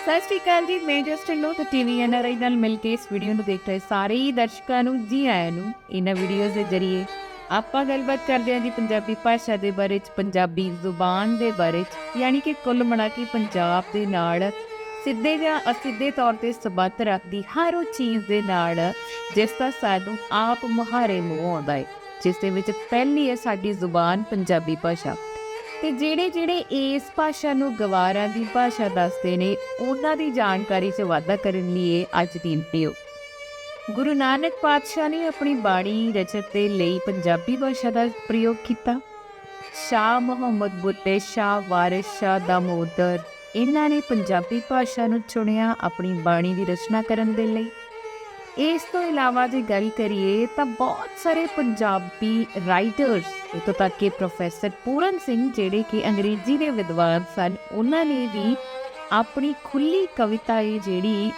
ਸਤਿ ਸ਼੍ਰੀ ਅਕਾਲ ਜੀ, ਮੈਂ ਜਸਟਿਨ ਨੂੰ ਤੇ ਟੀਵੀ ਐਨਆਰਆਈ ਨਾਲ ਮਿਲ ਕੇ ਇਸ ਵੀਡੀਓ ਨੂੰ ਦੇਖ ਰਹੇ ਸਾਰੇ ਹੀ ਦਰਸ਼ਕਾਂ ਨੂੰ, ਜੀ ਆਇਆਂ ਨੂੰ, ਇਹਨਾਂ ਵੀਡੀਓਜ਼ ਦੇ ਜ਼ਰੀਏ। ਆਪਾਂ ਗੱਲਬਾਤ ਕਰਦੇ ਹਾਂ ਜੀ ਪੰਜਾਬੀ ਭਾਸ਼ਾ ਦੇ ਬਾਰੇ ਚ, ਪੰਜਾਬੀ ਜ਼ੁਬਾਨ ਦੇ ਬਾਰੇ ਚ, ਯਾਨੀ ਕਿ ਕੁੱਲ ਮਿਲਾ ਕੇ ਪੰਜਾਬ ਦੇ ਨਾਲ ਸਿੱਧੇ ਜਾਂ ਅਸਿੱਧੇ ਤੌਰ ਤੇ ਸਬੰਧ ਰੱਖਦੀ ਹਰ ਉਹ ਚੀਜ਼ ਦੇ ਨਾਲ, ਜਿਸ ਦਾ ਸਾਨੂੰ ਆਪ ਮੁਹਾਰੇ ਮੂੰਹ ਆਉਂਦਾ ਹੈ, ਜਿਸ ਦੇ ਵਿੱਚ ਪਹਿਲੀ ਹੈ ਸਾਡੀ ਜ਼ੁਬਾਨ ਪੰਜਾਬੀ ਭਾਸ਼ਾ। ਤੇ ਜਿਹੜੇ ਜਿਹੜੇ ਇਸ ਭਾਸ਼ਾ ਨੂੰ ਗਵਾਰਾਂ ਦੀ ਭਾਸ਼ਾ ਦੱਸਦੇ ਨੇ, ਉਹਨਾਂ ਦੀ ਜਾਣਕਾਰੀ 'ਚ ਵਾਧਾ ਕਰਨ ਲਈ ਇਹ ਅੱਜ ਦੀ ਵੀਡੀਓ ਗੁਰੂ ਨਾਨਕ ਪਾਤਸ਼ਾਹ ਨੇ ਆਪਣੀ ਬਾਣੀ ਰਚਤ ਦੇ ਲਈ ਪੰਜਾਬੀ ਭਾਸ਼ਾ ਦਾ ਪ੍ਰਯੋਗ ਕੀਤਾ। ਸ਼ਾਹ ਮੁਹੰਮਦ ਬੁੱਲੇ ਸ਼ਾਹ, ਵਾਰਿਸ ਸ਼ਾਹ ਦਾਮੋਦਰ ਇਹਨਾਂ ਨੇ ਪੰਜਾਬੀ ਭਾਸ਼ਾ ਨੂੰ ਚੁਣਿਆ ਆਪਣੀ ਬਾਣੀ ਦੀ ਰਚਨਾ ਕਰਨ ਦੇ ਲਈ। ਇਸ ਤੋਂ ਇਲਾਵਾ ਜੇ ਗੱਲ ਕਰੀਏ ਤਾਂ ਬਹੁਤ ਸਾਰੇ ਪੰਜਾਬੀ ਰਾਈਟਰਸ ਇਤੋਂ ਤੱਕ ਕਿ ਪ੍ਰੋਫੈਸਰ ਪੂਰਨ ਸਿੰਘ ਜਿਹੜੇ ਕਿ ਅੰਗਰੇਜ਼ੀ ਦੇ ਵਿਦਵਾਨ ਸਨ, ਉਹਨਾਂ ਨੇ ਵੀ ਆਪਣੀ ਖੁੱਲੀ ਕਵਿਤਾ ਇਹ ਜਿਹੜੀ,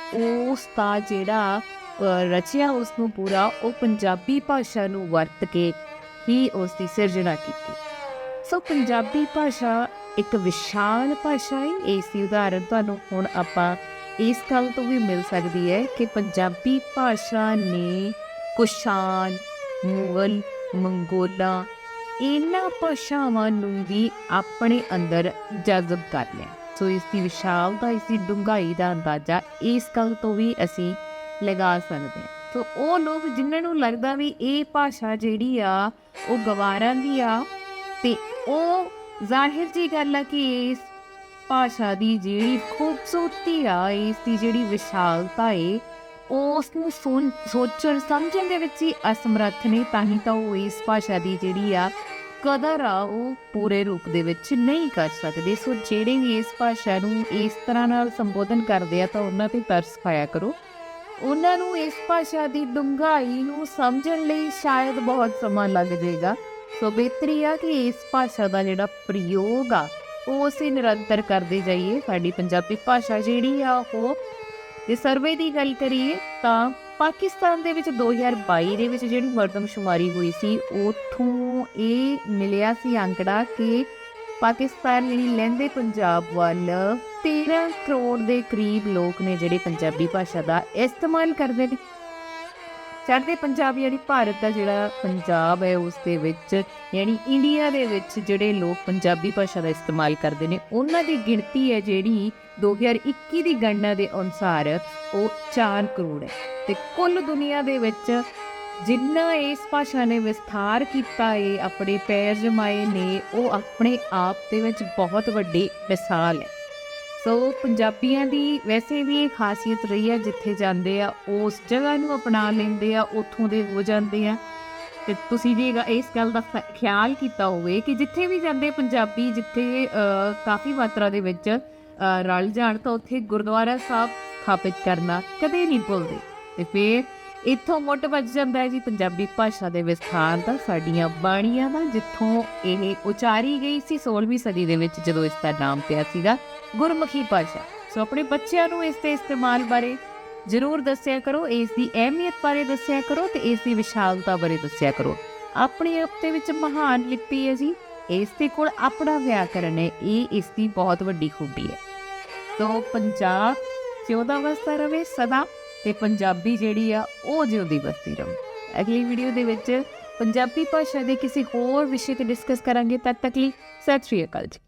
ਉਸ ਦਾ ਜਿਹੜਾ ਰਚਿਆ ਉਸ ਨੂੰ ਪੂਰਾ, ਉਹ ਪੰਜਾਬੀ ਭਾਸ਼ਾ ਨੂੰ ਵਰਤ ਕੇ ਹੀ ਉਸ ਦੀ ਸਿਰਜਣਾ ਕੀਤੀ। ਸੋ ਪੰਜਾਬੀ ਭਾਸ਼ਾ ਇੱਕ ਵਿਸ਼ਾਲ ਭਾਸ਼ਾ ਹੈ। ਇਸ ਦੀ ਉਦਾਹਰਨ ਤੁਹਾਨੂੰ ਹੁਣ ਆਪਾਂ ਇਸ ਗੱਲ ਤੋਂ ਵੀ ਮਿਲ ਸਕਦੀ ਹੈ ਕਿ ਪੰਜਾਬੀ ਭਾਸ਼ਾ ਨੇ ਕੁਸ਼ਾਨ, ਮੁਗਲ, ਮੰਗੋਲਾ ਇਹਨਾਂ ਭਾਸ਼ਾਵਾਂ ਨੂੰ ਵੀ ਆਪਣੇ ਅੰਦਰ ਜਜ਼ਬ ਕਰ ਲਿਆ। ਸੋ ਇਸ ਦੀ ਵਿਸ਼ਾਲਤਾ ਇਸ ਦੀ ਡੂੰਘਾਈ ਦਾ ਅੰਦਾਜ਼ਾ ਇਸ ਗੱਲ ਤੋਂ ਵੀ ਅਸੀਂ ਲਗਾ ਸਕਦੇ ਹਾਂ। ਸੋ ਉਹ ਲੋਕ ਜਿਨ੍ਹਾਂ ਨੂੰ ਲੱਗਦਾ ਵੀ ਇਹ ਭਾਸ਼ਾ ਜਿਹੜੀ ਆ, ਉਹ ਗਵਾਰਾਂ ਦੀ ਆ, ਤੇ ਉਹ ਜ਼ਾਹਿਰ ਜੀ ਗੱਲ ਆ ਕਿ ਇਸ ਭਾਸ਼ਾ ਦੀ ਜਿਹੜੀ ਖੂਬਸੂਰਤੀ ਆ, ਇਸ ਦੀ ਜਿਹੜੀ ਵਿਸ਼ਾਲਤਾ ਏ ਉਸ ਨੂੰ ਸੁਣ- ਸੋਚਣ, ਸਮਝਣ ਦੇ ਵਿੱਚ ਹੀ ਅਸਮਰੱਥ ਨੇ, ਤਾਂ ਹੀ ਤਾਂ ਉਹ ਇਸ ਭਾਸ਼ਾ ਦੀ ਜਿਹੜੀ ਆ, ਕਦਰ ਆ, ਉਹ ਪੂਰੇ ਰੂਪ ਦੇ ਵਿੱਚ ਨਹੀਂ ਕਰ ਸਕਦੇ। ਸੋ ਜਿਹੜੇ ਵੀ ਇਸ ਭਾਸ਼ਾ ਨੂੰ ਇਸ ਤਰ੍ਹਾਂ ਨਾਲ ਸੰਬੋਧਨ ਕਰਦੇ ਆ, ਤਾਂ ਉਹਨਾਂ ਤੇ ਤਰਸ ਖਾਇਆ ਕਰੋ। ਉਹਨਾਂ ਨੂੰ ਇਸ ਭਾਸ਼ਾ ਦੀ ਡੂੰਘਾਈ ਨੂੰ ਸਮਝਣ ਲਈ ਸ਼ਾਇਦ ਬਹੁਤ ਸਮਾਂ ਲੱਗ ਜਾਏਗਾ। ਸੋ ਬਿਹਤਰੀ ਆ ਕਿ ਇਸ ਭਾਸ਼ਾ ਦਾ ਜਿਹੜਾ ਪ੍ਰਯੋਗ ਆ ਉਹ ਅਸੀਂ ਨਿਰੰਤਰ ਕਰਦੇ ਜਾਈਏ। ਸਾਡੀ ਪੰਜਾਬੀ ਭਾਸ਼ਾ ਜਿਹੜੀ ਆ ਉਹ, ਜੇ ਸਰਵੇ ਦੀ ਗੱਲ ਕਰੀਏ ਤਾਂ ਪਾਕਿਸਤਾਨ ਦੇ ਵਿੱਚ 2022 ਦੇ ਵਿੱਚ ਜਿਹੜੀ ਮਰਦਮਸ਼ੁਮਾਰੀ ਹੋਈ ਸੀ, ਉਥੋਂ ਇਹ ਮਿਲਿਆ ਸੀ ਅੰਕੜਾ ਕਿ ਪਾਕਿਸਤਾਨ ਲਈ ਲਹਿੰਦੇ ਪੰਜਾਬ ਵੱਲ 13 ਕਰੋੜ ਦੇ ਕਰੀਬ ਲੋਕ ਨੇ ਜਿਹੜੇ ਪੰਜਾਬੀ ਭਾਸ਼ਾ ਦਾ ਇਸਤੇਮਾਲ ਕਰਦੇ ਨੇ। ਚੜ੍ਹਦੇ ਪੰਜਾਬ ਯਾਨੀ ਭਾਰਤ ਦਾ ਜਿਹੜਾ ਪੰਜਾਬ ਹੈ, ਉਸ ਦੇ ਵਿੱਚ ਯਾਨੀ ਇੰਡੀਆ ਦੇ ਵਿੱਚ ਜਿਹੜੇ ਲੋਕ ਪੰਜਾਬੀ ਭਾਸ਼ਾ ਦਾ ਇਸਤੇਮਾਲ ਕਰਦੇ ਨੇ, ਉਹਨਾਂ ਦੀ ਗਿਣਤੀ ਹੈ ਜਿਹੜੀ 2021 ਦੀ ਗਣਨਾ ਦੇ ਅਨੁਸਾਰ ਉਹ 4 ਕਰੋੜ ਹੈ। ਤੇ ਕੁੱਲ ਦੁਨੀਆ ਦੇ ਵਿੱਚ ਜਿੰਨਾ ਇਸ ਭਾਸ਼ਾ ਨੇ ਵਿਸਥਾਰ ਕੀਤਾ ਹੈ, ਆਪਣੇ ਪੈਰ ਜਮਾਏ ਨੇ, ਉਹ ਆਪਣੇ ਆਪ ਦੇ ਵਿੱਚ ਬਹੁਤ ਵੱਡੀ ਮਿਸਾਲ ਹੈ। ਸੋ ਪੰਜਾਬੀਆਂ ਦੀ ਵੈਸੇ ਵੀ ਇਹ ਖਾਸੀਅਤ ਰਹੀ ਹੈ ਜਿੱਥੇ ਜਾਂਦੇ ਆ, ਉਸ ਜਗ੍ਹਾ ਨੂੰ ਅਪਣਾ ਲੈਂਦੇ ਆ, ਉੱਥੋਂ ਦੇ ਹੋ ਜਾਂਦੇ ਆ। ਤੇ ਤੁਸੀਂ ਵੀ ਇਸ ਗੱਲ ਦਾ ਖ- ਖਿਆਲ ਕੀਤਾ ਹੋਵੇ ਕਿ ਜਿੱਥੇ ਵੀ ਜਾਂਦੇ ਪੰਜਾਬੀ, ਜਿੱਥੇ ਕਾਫੀ ਮਾਤਰਾ ਦੇ ਵਿੱਚ ਰਲ ਜਾਣ ਤਾਂ ਉੱਥੇ ਗੁਰਦੁਆਰਾ ਸਾਹਿਬ ਸਥਾਪਿਤ ਕਰਨਾ ਕਦੇ ਨਹੀਂ ਭੁੱਲਦੇ। ਤੇ ਫਿਰ ਇੱਥੋਂ ਮੁੱਢ ਵੱਜ ਜਾਂਦਾ ਹੈ ਜੀ ਪੰਜਾਬੀ ਭਾਸ਼ਾ ਦੇ ਵਿਸਥਾਰ ਦਾ, ਸਾਡੀਆਂ ਬਾਣੀਆਂ ਦਾ, ਜਿੱਥੋਂ ਇਹ ਉਚਾਰੀ ਗਈ ਸੀ 16ਵੀਂ ਸਦੀ ਦੇ ਵਿੱਚ ਜਦੋਂ ਇਸ ਦਾ ਨਾਮ ਪਿਆ ਸੀਗਾ ਗੁਰਮੁਖੀ ਭਾਸ਼ਾ। ਸੋ ਆਪਣੇ ਬੱਚਿਆਂ ਨੂੰ ਇਸ ਦੇ ਇਸਤੇਮਾਲ ਬਾਰੇ ਜ਼ਰੂਰ ਦੱਸਿਆ ਕਰੋ, ਇਸ ਦੀ ਅਹਿਮੀਅਤ ਬਾਰੇ ਦੱਸਿਆ ਕਰੋ ਤੇ ਇਸ ਦੀ ਵਿਸ਼ਾਲਤਾ ਬਾਰੇ ਦੱਸਿਆ ਕਰੋ। ਆਪਣੇ ਆਪ ਦੇ ਵਿੱਚ ਮਹਾਨ ਲਿਪੀ ਹੈ ਜੀ। ਇਸ ਦੇ ਕੋਲ ਆਪਣਾ ਵਿਆਕਰਨ ਹੈ, ਇਹ ਇਸ ਦੀ ਬਹੁਤ ਵੱਡੀ ਖੂਬੀ ਹੈ। ਸੋ ਪੰਜਾਬ ਜਿਉਂਦਾ ਵਸਦਾ ਰਵੇ ਸਦਾ ਤੇ ਪੰਜਾਬੀ ਜਿਹੜੀ ਆ, ਉਹ ਜਿਉਂਦੀ ਵਸਦੀ ਰਹੇ। ਅਗਲੀ ਵੀਡੀਓ ਦੇ ਵਿੱਚ ਪੰਜਾਬੀ ਭਾਸ਼ਾ ਦੇ ਕਿਸੇ ਹੋਰ ਵਿਸ਼ੇ ਤੇ ਡਿਸਕਸ ਕਰਾਂਗੇ, ਤਦ ਤੱਕ ਲਈ ਸਤਿ ਸ਼੍ਰੀ ਅਕਾਲ ਜੀ।